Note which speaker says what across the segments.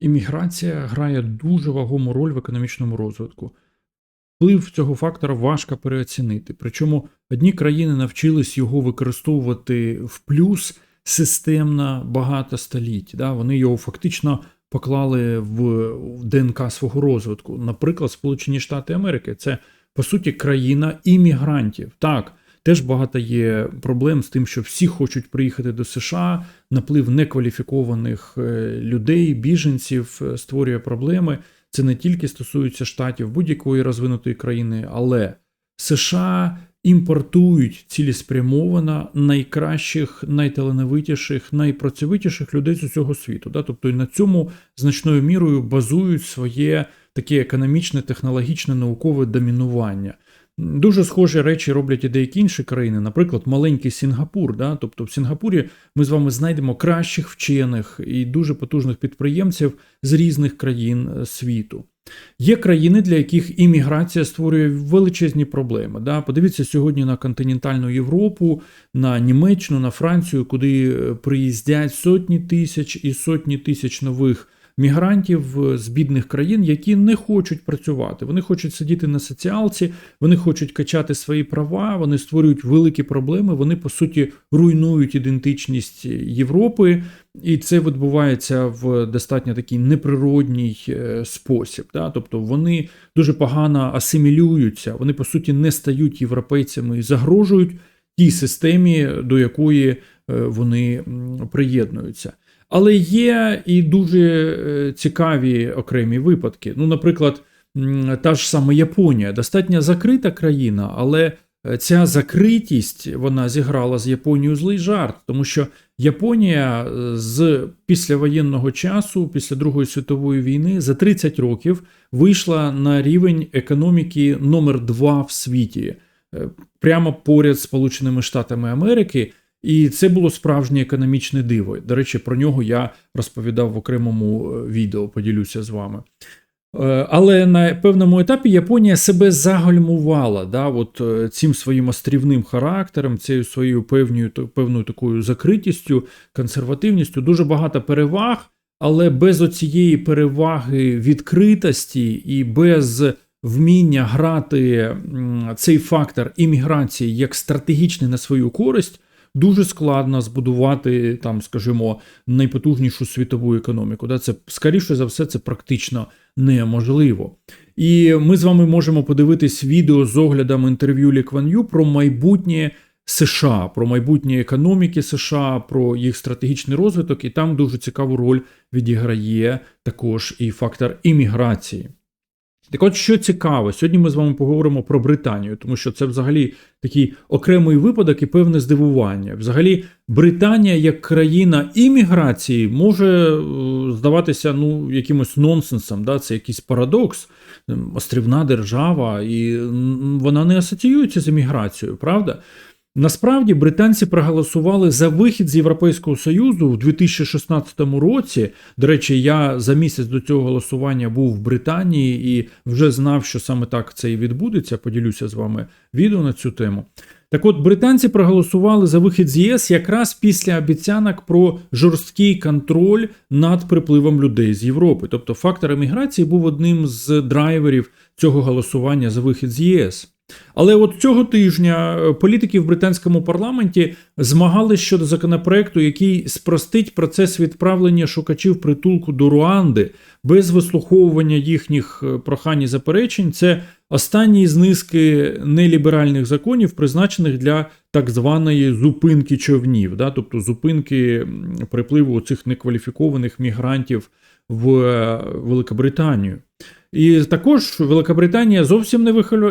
Speaker 1: Імміграція грає дуже вагому роль в економічному розвитку. Вплив цього фактора важко переоцінити. Причому одні країни навчились його використовувати в плюс системно багато століть. Да? Вони його фактично поклали в ДНК свого розвитку. Наприклад, Сполучені Штати Америки це по суті країна іммігрантів. Так, теж багато є проблем з тим, що всі хочуть приїхати до США. Наплив некваліфікованих е, людей, біженців е, створює проблеми. Це не тільки стосується штатів будь-якої розвинутої країни, але США імпортують цілеспрямовано найкращих, найталановитіших, найпрацьовитіших людей з усього світу. Да? Тобто і на цьому значною мірою базують своє таке економічне, технологічне, наукове домінування. Дуже схожі речі роблять і деякі інші країни, наприклад, маленький Сінгапур. Да? Тобто в Сінгапурі ми з вами знайдемо кращих вчених і дуже потужних підприємців з різних країн е, світу. Є країни, для яких імміграція створює величезні проблеми. Да? Подивіться сьогодні на континентальну Європу, на Німеччину, на Францію, куди е, приїздять сотні тисяч і сотні тисяч нових мігрантів з бідних країн, які не хочуть працювати. Вони хочуть сидіти на соціалці, вони хочуть качати свої права, вони створюють великі проблеми. Вони по суті руйнують ідентичність Європи, і це відбувається в достатньо такий неприродній е, спосіб. Да? Тобто вони дуже погано асимілюються, вони по суті не стають європейцями і загрожують тій системі, до якої е, вони приєднуються. Але є і дуже е, цікаві окремі випадки. Ну, наприклад, та ж сама Японія, достатньо закрита країна, але е, ця закритість вона зіграла з Японією злий жарт, тому що Японія е, з післявоєнного часу, після Другої світової війни, за 30 років вийшла на рівень економіки номер 2 в світі, прямо поряд з Сполученими Штатами Америки. І це було справжнє економічне диво. До речі, про нього я розповідав в окремому е, відео, поділюся з вами. Е, але на певному етапі Японія себе загальмувала да, от е, цим своїм острівним характером, цією своєю певною, певною такою закритістю, консервативністю, дуже багато переваг, але без оцієї переваги відкритості і без вміння грати цей фактор імміграції як стратегічний на свою користь дуже складно збудувати там, скажімо, найпотужнішу світову економіку. Да? Це скоріше за все, це практично неможливо. І ми з вами можемо подивитись відео з оглядом інтерв'ю Лі про майбутнє. США про майбутнє економіки США, про їх стратегічний розвиток, і там дуже цікаву роль відіграє також і фактор імміграції. Так от, що цікаво, сьогодні ми з вами поговоримо про Британію, тому що це взагалі такий окремий випадок і певне здивування. Взагалі, Британія як країна імміграції може е, здаватися ну, якимось нонсенсом. Да? Це якийсь парадокс, острівна держава, і вона не асоціюється з імміграцією, правда? Насправді британці проголосували за вихід з Європейського Союзу в 2016 році. До речі, я за місяць до цього голосування був в Британії і вже знав, що саме так це і відбудеться. Поділюся з вами відео на цю тему. Так от британці проголосували за вихід з ЄС якраз після обіцянок про жорсткий контроль над припливом людей з Європи. Тобто фактор еміграції був одним з драйверів цього голосування за вихід з ЄС. Але от цього тижня е, політики в британському парламенті змагались щодо законопроекту, який спростить процес відправлення шукачів притулку до Руанди без вислуховування їхніх е, прохань і заперечень. Це останній з низки неліберальних законів, призначених для так званої зупинки човнів, да? тобто зупинки припливу цих некваліфікованих мігрантів в е, Великобританію. І також Великобританія зовсім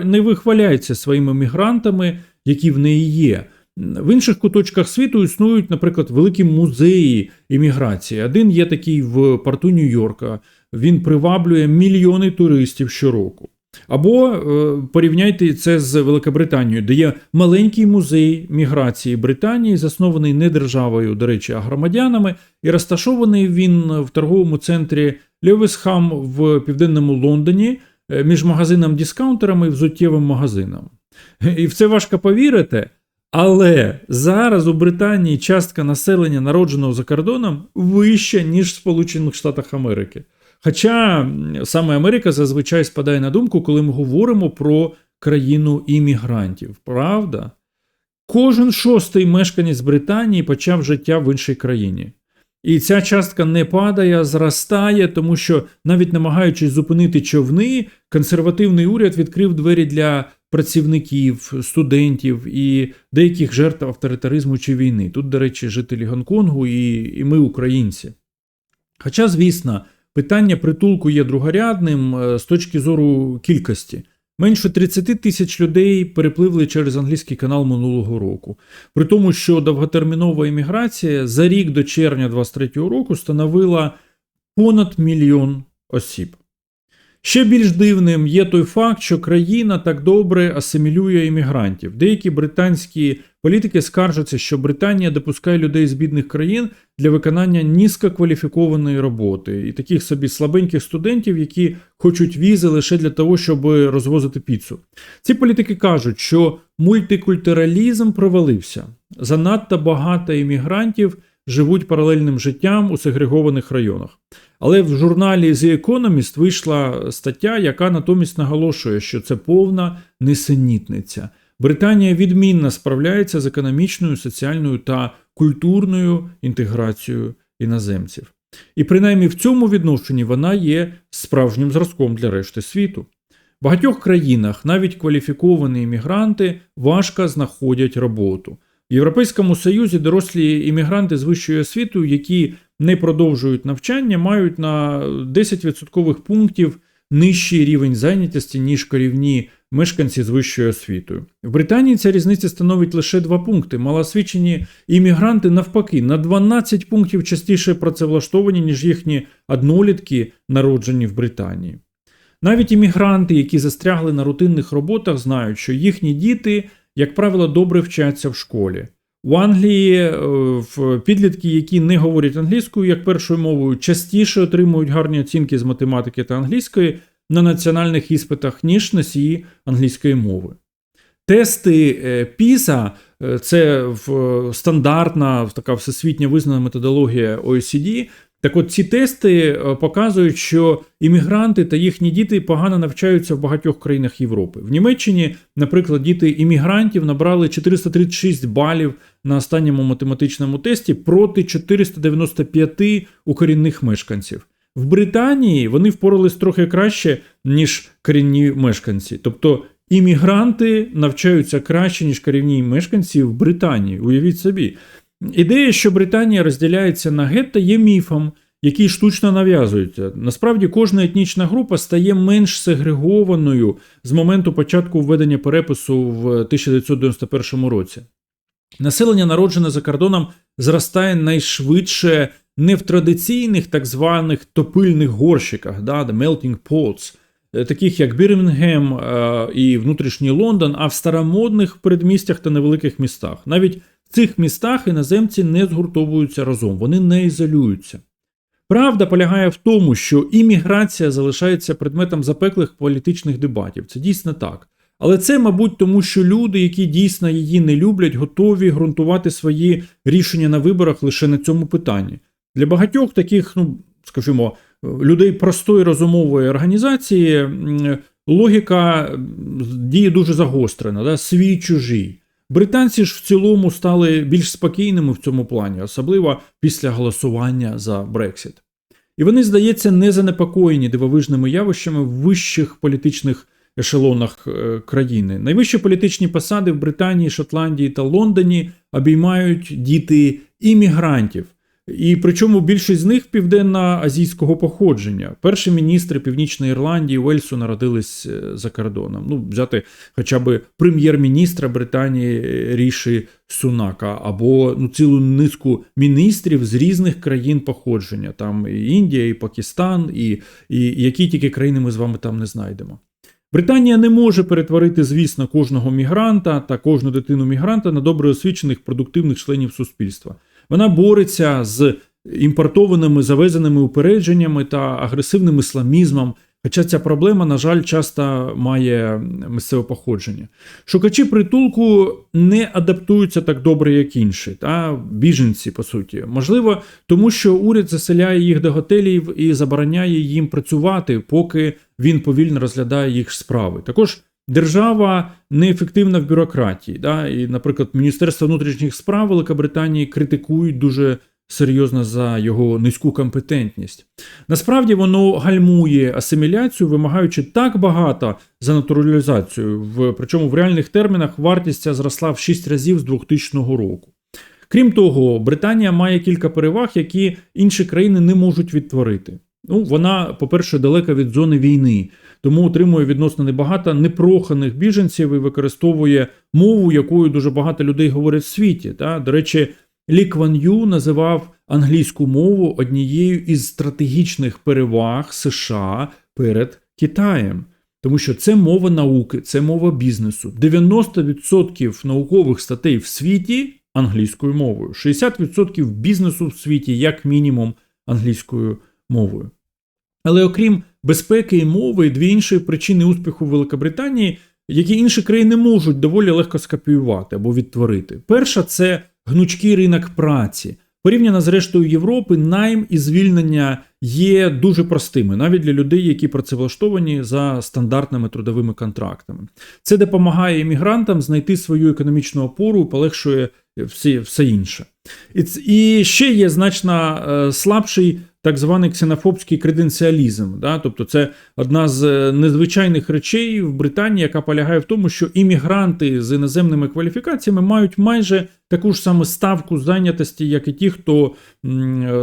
Speaker 1: не вихваляється своїми мігрантами, які в неї є. В інших куточках світу існують, наприклад, великі музеї імміграції. Один є такий в порту Нью-Йорка. Він приваблює мільйони туристів щороку. Або е, порівняйте це з Великобританією, де є маленький музей міграції Британії, заснований не державою, до речі, а громадянами, і розташований він в торговому центрі Льовісхам в південному Лондоні е, між магазином-дискаунтерами і взуттєвим магазином. І в це важко повірити. Але зараз у Британії частка населення, народженого за кордоном, вища, ніж в Сполучених Штатах Америки. Хоча саме Америка зазвичай спадає на думку, коли ми говоримо про країну іммігрантів. Правда? Кожен шостий мешканець Британії почав життя в іншій країні. І ця частка не падає, зростає, тому що навіть намагаючись зупинити човни, консервативний уряд відкрив двері для працівників, студентів і деяких жертв авторитаризму чи війни. Тут, до речі, жителі Гонконгу і, і ми, українці. Хоча, звісно, питання притулку є другорядним е, з точки зору кількості. Менше 30 тисяч людей перепливли через англійський канал минулого року. При тому, що довготермінова імміграція за рік до червня 2023 року становила понад мільйон осіб. Ще більш дивним є той факт, що країна так добре асимілює іммігрантів. Деякі британські політики скаржаться, що Британія допускає людей з бідних країн для виконання низькокваліфікованої роботи і таких собі слабеньких студентів, які хочуть візи лише для того, щоб розвозити піцу. Ці політики кажуть, що мультикультуралізм провалився. Занадто багато іммігрантів живуть паралельним життям у сегрегованих районах. Але в журналі The Economist вийшла стаття, яка натомість наголошує, що це повна несенітниця. Британія відмінно справляється з економічною, соціальною та культурною інтеграцією іноземців. І принаймні в цьому відношенні вона є справжнім зразком для решти світу. В багатьох країнах навіть кваліфіковані іммігранти важко знаходять роботу. В Європейському Союзі дорослі іммігранти з вищою освітою, які не продовжують навчання, мають на 10% пунктів нижчий рівень зайнятості, ніж корівні мешканці з вищою освітою. В Британії ця різниця становить лише 2 пункти. Малоосвічені іммігранти, навпаки, на 12 пунктів частіше працевлаштовані, ніж їхні однолітки, народжені в Британії. Навіть іммігранти, які застрягли на рутинних роботах, знають, що їхні діти, як правило, добре вчаться в школі. У Англії е, в підлітки, які не говорять англійською як першою мовою, частіше отримують гарні оцінки з математики та англійської на національних іспитах, ніж носії англійської мови. Тести е, PISA – це в- стандартна така всесвітньо визнана методологія OECD. Так от ці тести е, показують, що іммігранти та їхні діти погано навчаються в багатьох країнах Європи. В Німеччині, наприклад, діти іммігрантів набрали 436 балів на останньому математичному тесті проти 495 у корінних мешканців. В Британії вони впорались трохи краще, ніж корінні мешканці. Тобто іммігранти навчаються краще, ніж корінні мешканці в Британії. Уявіть собі. Ідея, що Британія розділяється на гетто, є міфом, який штучно нав'язується. Насправді, кожна етнічна група стає менш сегрегованою з моменту початку введення перепису в 1991 році. Населення, народжене за кордоном, зростає найшвидше не в традиційних так званих топильних горщиках, да, the melting pots, е, таких як Бірмінгем е, і внутрішній Лондон, а в старомодних передмістях та невеликих містах. Навіть в цих містах іноземці не згуртовуються разом, вони не ізолюються. Правда полягає в тому, що імміграція залишається предметом запеклих політичних дебатів. Це дійсно так. Але це, мабуть, тому що люди, які дійсно її не люблять, готові ґрунтувати свої рішення на виборах лише на цьому питанні. Для багатьох таких, ну скажімо, людей простої розумової організації логіка діє дуже загострена, да? свій чужий. Британці ж в цілому стали більш спокійними в цьому плані, особливо після голосування за Брексіт. І вони, здається, не занепокоєні дивовижними явищами в вищих політичних ешелонах е, країни. Найвищі політичні посади в Британії, Шотландії та Лондоні обіймають діти іммігрантів. І причому більшість з них південно-азійського походження. Перші міністри Північної Ірландії, Уельсу народились е, за кордоном. Ну, взяти хоча б прем'єр-міністра Британії е, Ріші Сунака, або ну, цілу низку міністрів з різних країн походження. Там і Індія, і Пакистан, і, і які тільки країни ми з вами там не знайдемо. Британія не може перетворити, звісно, кожного мігранта та кожну дитину мігранта на добре освічених продуктивних членів суспільства. Вона бореться з імпортованими завезеними упередженнями та агресивним ісламізмом. Хоча ця проблема, на жаль, часто має місцеве походження. Шукачі притулку не адаптуються так добре, як інші, та біженці, по суті. Можливо, тому що уряд заселяє їх до готелів і забороняє їм працювати, поки він повільно розглядає їх справи. Також держава неефективна в бюрократії. Да? І, наприклад, Міністерство внутрішніх справ Великобританії критикують дуже серйозно за його низьку компетентність. Насправді воно гальмує асиміляцію, вимагаючи так багато за натуралізацію, в, причому в реальних термінах вартість ця зросла в 6 разів з 2000 року. Крім того, Британія має кілька переваг, які інші країни не можуть відтворити. Ну, вона, по-перше, далека від зони війни, тому отримує відносно небагато непроханих біженців і використовує мову, якою дуже багато людей говорять в світі. Та? До речі, Лі Кван Ю називав англійську мову однією із стратегічних переваг США перед Китаєм. Тому що це мова науки, це мова бізнесу. 90% наукових статей в світі англійською мовою, 60% бізнесу в світі, як мінімум, англійською мовою. Але окрім безпеки і мови, дві інші причини успіху Великобританії, які інші країни можуть доволі легко скопіювати або відтворити. Перша це гнучкий ринок праці. Порівняно з рештою Європи, найм і звільнення є дуже простими, навіть для людей, які працевлаштовані за стандартними трудовими контрактами. Це допомагає іммігрантам знайти свою економічну опору, полегшує все, все інше. І, ще є значно е, слабший так званий ксенофобський креденціалізм. Да? Тобто, це одна з е, незвичайних речей в Британії, яка полягає в тому, що іммігранти з іноземними кваліфікаціями мають майже таку ж саму ставку зайнятості, як і ті, хто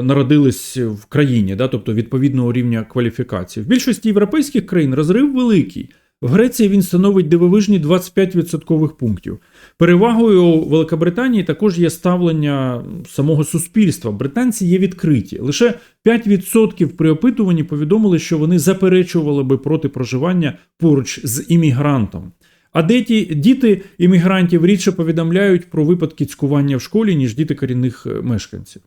Speaker 1: народились в країні, да? тобто відповідного рівня кваліфікації. В більшості європейських країн розрив великий. В Греції він становить дивовижні 25 відсоткових пунктів. Перевагою у Великобританії також є ставлення самого суспільства. Британці є відкриті. Лише 5% при опитуванні повідомили, що вони заперечували би проти проживання поруч з іммігрантом. А деті, діти іммігрантів рідше повідомляють про випадки цькування в школі, ніж діти корінних е, мешканців.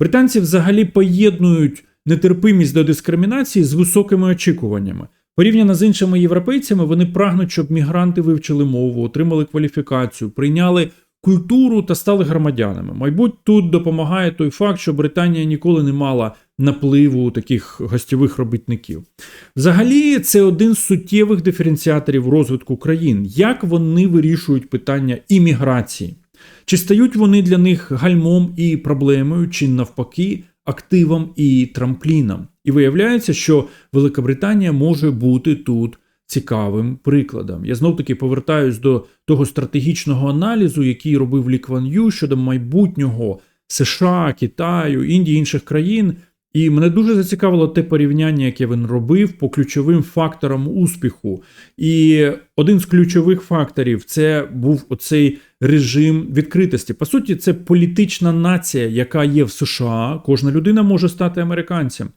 Speaker 1: Британці взагалі поєднують нетерпимість до дискримінації з високими очікуваннями. Порівняно з іншими європейцями, вони прагнуть, щоб мігранти вивчили мову, отримали кваліфікацію, прийняли культуру та стали громадянами. Мабуть, тут допомагає той факт, що Британія ніколи не мала напливу таких гостьових робітників. Взагалі, це один з суттєвих диференціаторів розвитку країн, як вони вирішують питання імміграції. Чи стають вони для них гальмом і проблемою, чи навпаки активом і трампліном? І виявляється, що Велика може бути тут цікавим прикладом. Я знов таки повертаюсь до того стратегічного аналізу, який робив Лі Кван Ю щодо майбутнього США, Китаю, Індії інших країн. І мене дуже зацікавило те порівняння, яке він робив по ключовим факторам успіху. І один з ключових факторів це був оцей режим відкритості. По суті, це політична нація, яка є в США. Кожна людина може стати американцем.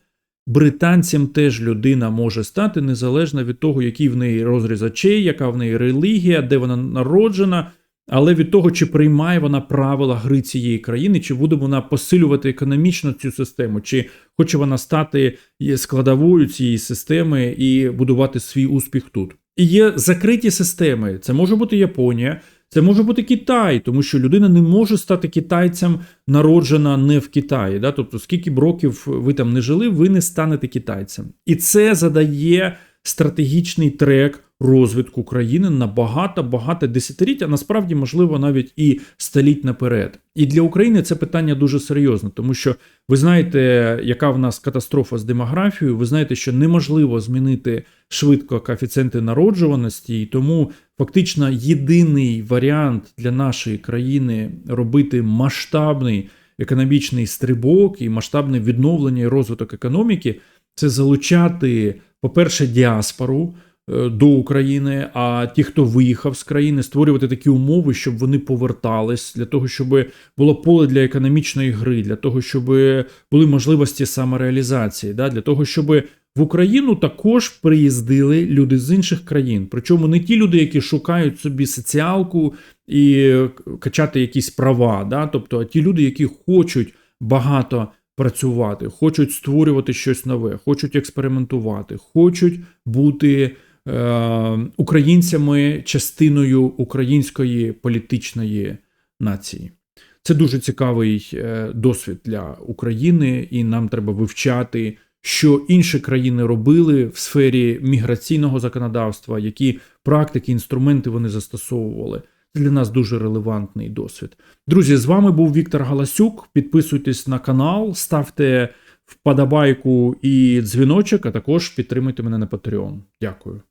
Speaker 1: Британцям теж людина може стати незалежно від того, який в неї розріз очей, яка в неї релігія, де вона народжена, але від того, чи приймає вона правила гри цієї країни, чи буде вона посилювати економічно цю систему, чи хоче вона стати складовою цієї системи і будувати свій успіх тут. І є закриті системи. Це може бути Японія. Це може бути Китай, тому що людина не може стати китайцем, народжена не в Китаї. Да? Тобто, скільки б років ви там не жили, ви не станете китайцем. І це задає стратегічний трек розвитку країни на багато-багато десятиліть, а насправді, можливо, навіть і століть наперед. І для України це питання дуже серйозне, тому що ви знаєте, яка в нас катастрофа з демографією, ви знаєте, що неможливо змінити швидко коефіцієнти народжуваності, і тому фактично єдиний варіант для нашої країни робити масштабний економічний стрибок і масштабне відновлення і розвиток економіки це залучати, по-перше, діаспору. Е, до України, а ті, хто виїхав з країни, створювати такі умови, щоб вони повертались, для того, щоб було поле для економічної гри, для того, щоб були можливості самореалізації, да, для того, щоб в Україну також приїздили люди з інших країн. Причому не ті люди, які шукають собі соціалку і качати якісь права, да, тобто а ті люди, які хочуть багато працювати, хочуть створювати щось нове, хочуть експериментувати, хочуть бути українцями частиною української політичної нації. Це дуже цікавий е, досвід для України, і нам треба вивчати, що інші країни робили в сфері міграційного законодавства, які практики, інструменти вони застосовували. Це для нас дуже релевантний досвід. Друзі, з вами був Віктор Галасюк. Підписуйтесь на канал, ставте вподобайку і дзвіночок, а також підтримуйте мене на Patreon. Дякую.